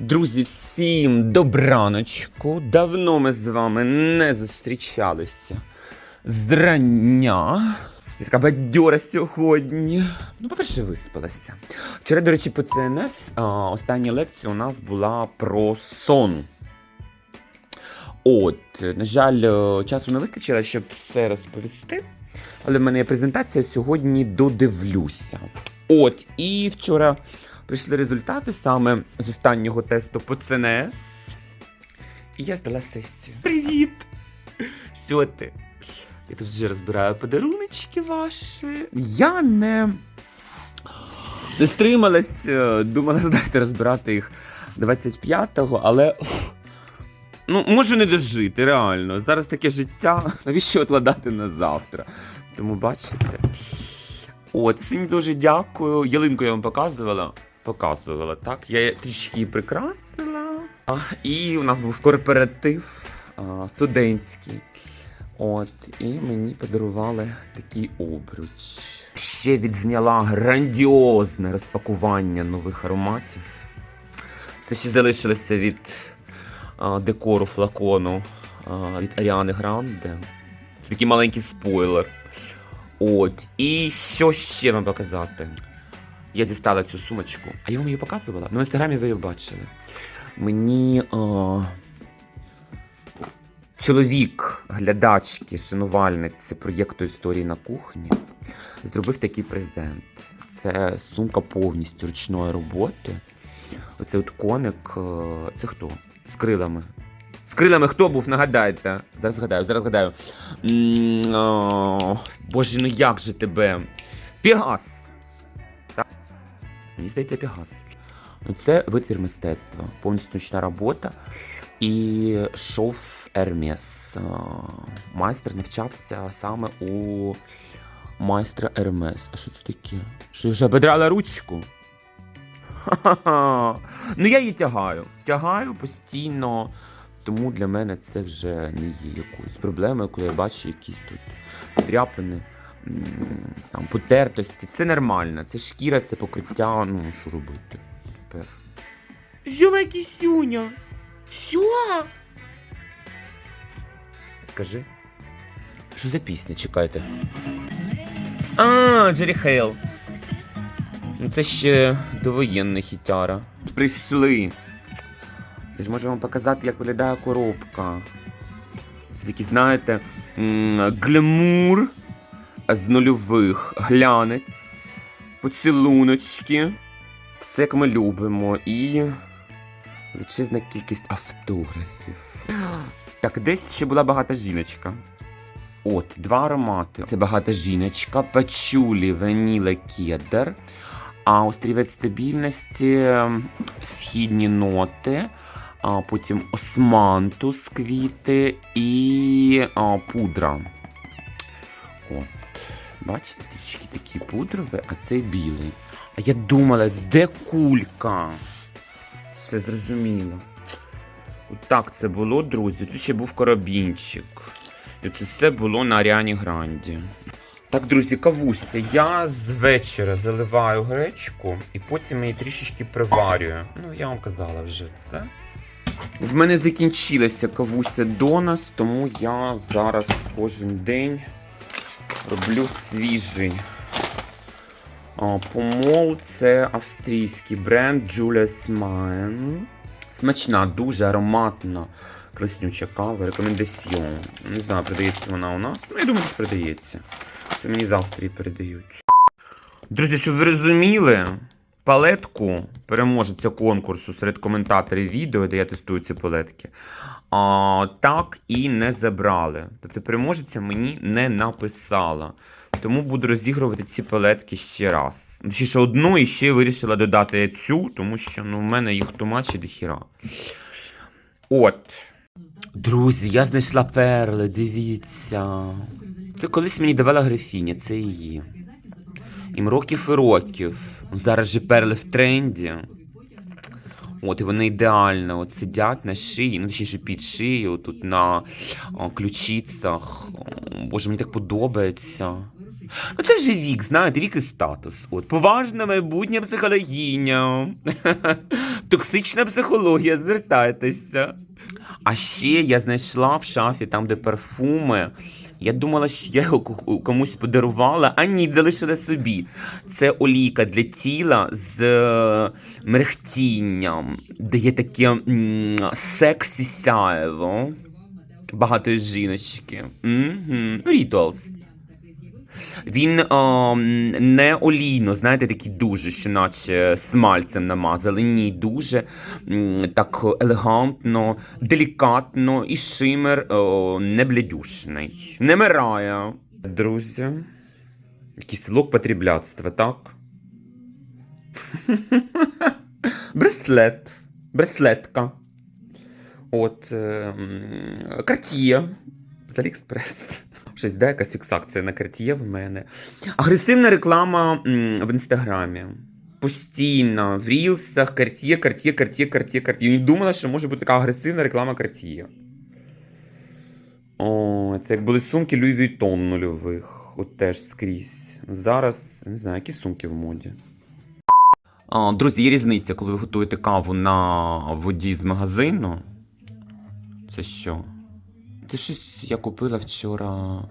Друзі, всім добраночку. Давно ми з вами не зустрічалися. Зрання. Я така бадьора сьогодні. Ну, по-перше, виспалася. Вчора, до речі, по ЦНС а, остання лекція у нас була про сон. От, на жаль, е, часу не вистачило, щоб все розповісти. Але в мене є презентація сьогодні додивлюся. От, і вчора прийшли результати саме з останнього тесту по ЦНС. І я здала сесію. Привіт! Що ти? Я тут вже розбираю подаруночки ваші. Я не, не стрималась, е, думала, знаєте, розбирати їх 25-го, але. Ну, можу не дожити, реально. Зараз таке життя. Навіщо відкладати на завтра? Тому бачите. От, всім дуже дякую. Ялинку я вам показувала. Показувала, так. Я трішки її прикрасила. А, І у нас був корпоратив а, студентський. От, і мені подарували такий обруч. Ще відзняла грандіозне розпакування нових ароматів. Все ще залишилося від а, декору флакону а, від Аріани Гранде. Це такий маленький спойлер. От, і що ще вам показати? Я дістала цю сумочку. А я вам її показувала? Ну, в інстаграмі ви її бачили. Мені о, чоловік, глядачки, шанувальниці проєкту історії на кухні зробив такий презент. Це сумка повністю ручної роботи. Оце от коник. е, Це хто? З крилами. З крилами хто був? Нагадайте. Зараз згадаю, зараз згадаю. О, Боже, ну як же тебе? Пегас! Мені здається, Пегас. Ну, Це витвір мистецтва, повністю ручна робота. І шов Ермес. Е, Майстер навчався саме у майстра Ермес. А що це таке? Що я вже обідрала ручку? Ха-ха-ха. Ну я її тягаю. Тягаю постійно. Тому для мене це вже не є якоюсь проблемою, коли я бачу якісь тут дряпини, там, потертості. Це нормально, це шкіра, це покриття, ну що робити. Тепер. Зюма кисюня. Що? Скажи. Що за пісня? Чекайте. А, Джері Хейл. Ну це ще довоєнна хітяра. Прийшли. Я ж можу вам показати, як виглядає коробка. Це такі, знаєте, глямур з нульових, глянець, поцілуночки. Все, як ми любимо. І величезна кількість автографів. Так, десь ще була багата жіночка. От, два аромати. Це багата жіночка, пачулі, ваніла, кедр. А острівець стабільності, східні ноти, а потім османтус квіти і а, пудра. От. Бачите, трішки такі пудрові, а цей білий. А я думала, де кулька? Все зрозуміло. Отак це було, друзі. Тут ще був карабінчик. І це все було на Аріані Гранді. Так, друзі, кавуся. Я з вечора заливаю гречку і потім її трішечки приварюю. Ну, я вам казала вже це. В мене закінчилася кавуся до нас, тому я зараз кожен день роблю свіжий. Помол це австрійський бренд Julius Mine. Смачна, дуже ароматна, Краснюча кава. Рекомендаціон. Не знаю, продається вона у нас. Ну, я думаю, десь продається. Це мені з Австрії передають. Друзі, щоб ви розуміли, палетку переможеця конкурсу серед коментаторів відео, де я тестую ці палетки, а, так і не забрали. Тобто переможеця мені не написала. Тому буду розігрувати ці палетки ще раз. Точніше, одну і ще вирішила додати цю, тому що ну, в мене їх тумачі до хіра. От. Друзі, я знайшла перли, дивіться. Це колись мені давала графіня, це її. Їм років і років. Зараз же перли в тренді. От, і вони ідеально от сидять на шиї, ну точніше під шиєю, тут на о, ключицях. О, Боже, мені так подобається. Ну це вже вік, знаєте, вік і статус. От поважна майбутня психологиня. Токсична психологія, звертайтеся. А ще я знайшла в шафі там, де парфуми. Я думала, що я його комусь подарувала, а ні, залишила собі. Це олійка для тіла з е, мерехтінням, де є таке сексі сяєво. Багатої жіночки. Угу. Rituals. Він о, не олійно, знаєте, такий дуже, що наче смальцем намазали. Ні, дуже так елегантно, делікатно і шимер о, не блядюшний. Не мирає. Друзі, якийсь лук потрібляцтва, так? Браслет. Браслетка. От е, м, з Аліекспрес. Щось де якась фіксація на Cartier в мене. Агресивна реклама в інстаграмі. Постійно, в рілсах, Cartier, Cartier, Cartier, Cartier, Cartier. Не думала, що може бути така агресивна реклама Cartier. О, це як були сумки Louis Vuitton нульових. От теж скрізь. Зараз, не знаю, які сумки в моді. А, друзі, є різниця, коли ви готуєте каву на воді з магазину. Це що? Це щось я купила вчора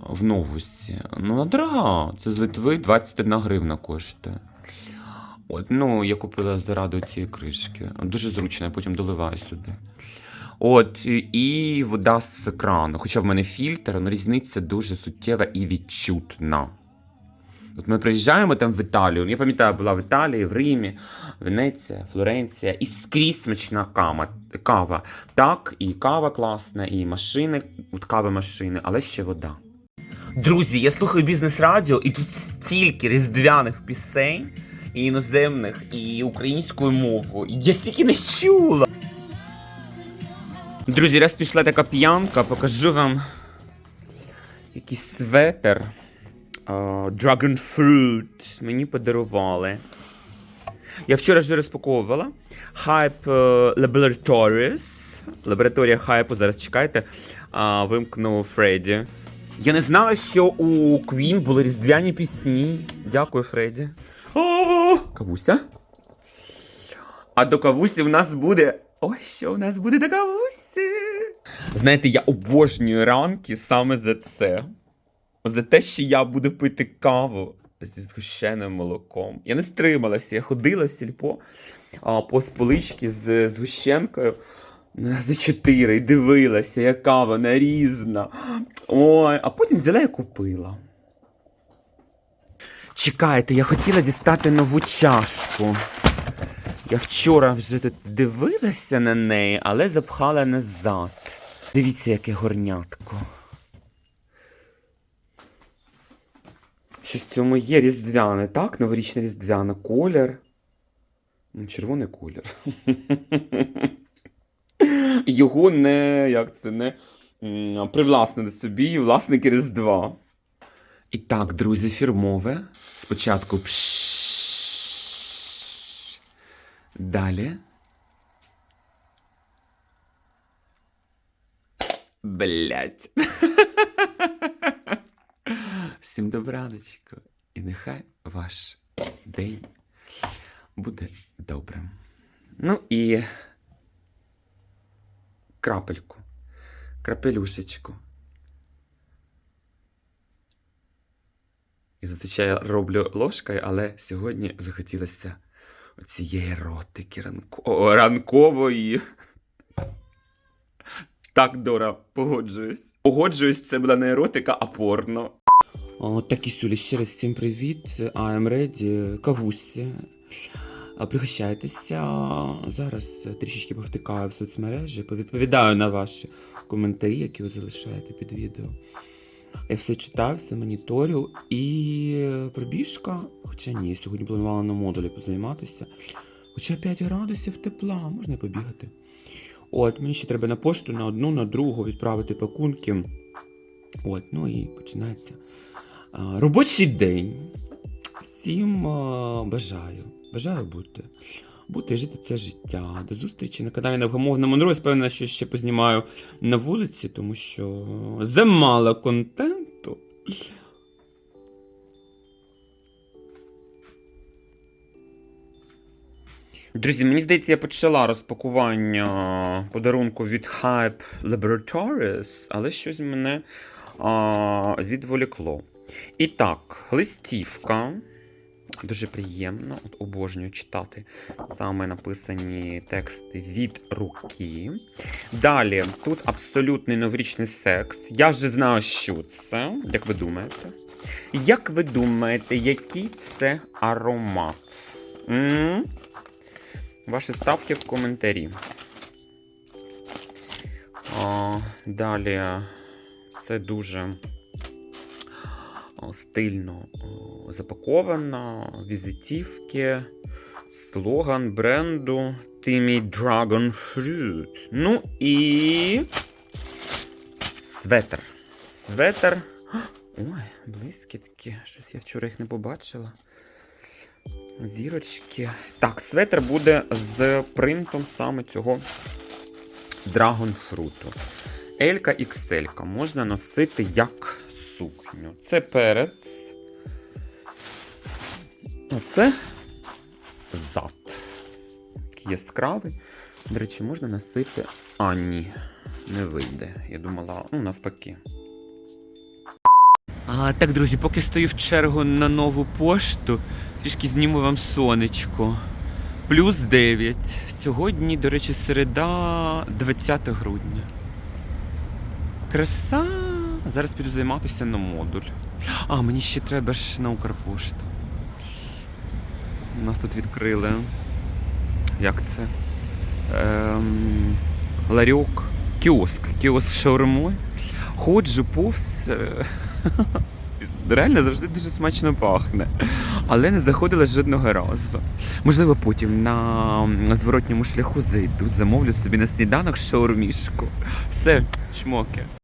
в новості. Ну, вона дорога. Це з Литви 21 гривна коштує. От, ну, я купила заради цієї кришки. Дуже зручно, я потім доливаю сюди. От, і вода з крану. Хоча в мене фільтр, але різниця дуже суттєва і відчутна. От ми приїжджаємо там в Італію. Я пам'ятаю, була в Італії, в Римі, Венеція, Флоренція, і скрізь смачна кава. кава. Так, і кава класна, і машини, от кави машини, але ще вода. Друзі, я слухаю бізнес радіо, і тут стільки різдвяних пісень, і іноземних, і українською мовою. Я стільки не чула. Друзі, раз пішла така п'янка, покажу вам якийсь светер. А, Dragon Fruit мені подарували. Я вчора вже розпаковувала. Hype е, Laboratories. Лабораторія хайпу, зараз чекайте. А, вимкну Фредді. Я не знала, що у Queen були різдвяні пісні. Дякую, Фредді. Кавуся. А до кавусі в нас буде. Ой, що у нас буде до кавусі? Знаєте, я обожнюю ранки саме за це. За те, що я буду пити каву зі згущеним молоком. Я не стрималася, я ходила сільпо а, по споличці з згущенкою за 4 і дивилася, яка вона різна. Ой, а потім взяла і купила. Чекайте, я хотіла дістати нову чашку. Я вчора вже дивилася на неї, але запхала назад. Дивіться, яке горнятко. Щось в цьому є різдвяне, так? Новорічне різдвяне колір. Ну, Червоний колір. Його не, як це, не привласнили собі власники Різдва. І так, друзі, фірмове. Спочатку пш. Далі. Блять. Всім добраночко. І нехай ваш день буде добрим. Ну і крапельку, крапелюшечку. Я зазвичай роблю ложкою, але сьогодні захотілося оцієї еротики ранко... Ранкової. Так, Дора, погоджуюсь. Погоджуюсь, це була не еротика, а порно. О, так і сюлі, ще раз всім привіт. I'm ready. Кавусі. Пригощайтеся. Зараз трішечки повтикаю в соцмережі, повідповідаю на ваші коментарі, які ви залишаєте під відео. Я все читаю, все моніторю. І пробіжка. Хоча ні, сьогодні планувала на модулі позайматися. Хоча 5 градусів тепла, можна і побігати. От, мені ще треба на пошту на одну, на другу відправити пакунки. От, ну і починається робочий день. Всім бажаю. Бажаю бути. Бути жити це життя. До зустрічі на каналі невгомовному Монро. Я що ще познімаю на вулиці, тому що замало контенту. Друзі, мені здається, я почала розпакування подарунку від Hype Laboratories, але щось мене а, відволікло. І так, листівка. Дуже приємно, от обожнюю читати саме написані тексти від руки. Далі, тут абсолютний новорічний секс. Я вже знаю, що це. Як ви думаєте? Як ви думаєте, який це аромат? м Ваші ставки в коментарі. А, далі, це дуже стильно запаковано, візитівки, слоган бренду Timmy Dragon Fruit. Ну і. Светер. Светер. Ой, блискітки. Щось я вчора їх не побачила. Зірочки. Так, светр буде з принтом саме цього Fruit. Елька XL можна носити як сукню. Це перед. Оце зад. Такий яскравий. До речі, можна носити. А, ні, не вийде. Я думала, ну, навпаки. А, так, друзі, поки стою в чергу на нову пошту, трішки зніму вам сонечко. Плюс 9. Сьогодні, до речі, середа 20 грудня. Краса! Зараз піду займатися на модуль. А, мені ще треба ж на Укрпошту. У нас тут відкрили. Як це? Ем, ларьок. Кіоск. Кіоск з шаурмою. Ходжу повз. е, Реально завжди дуже смачно пахне. Але не заходила жодного разу. Можливо, потім на зворотньому шляху зайду, замовлю собі на сніданок шаурмішку. Все, чмоки.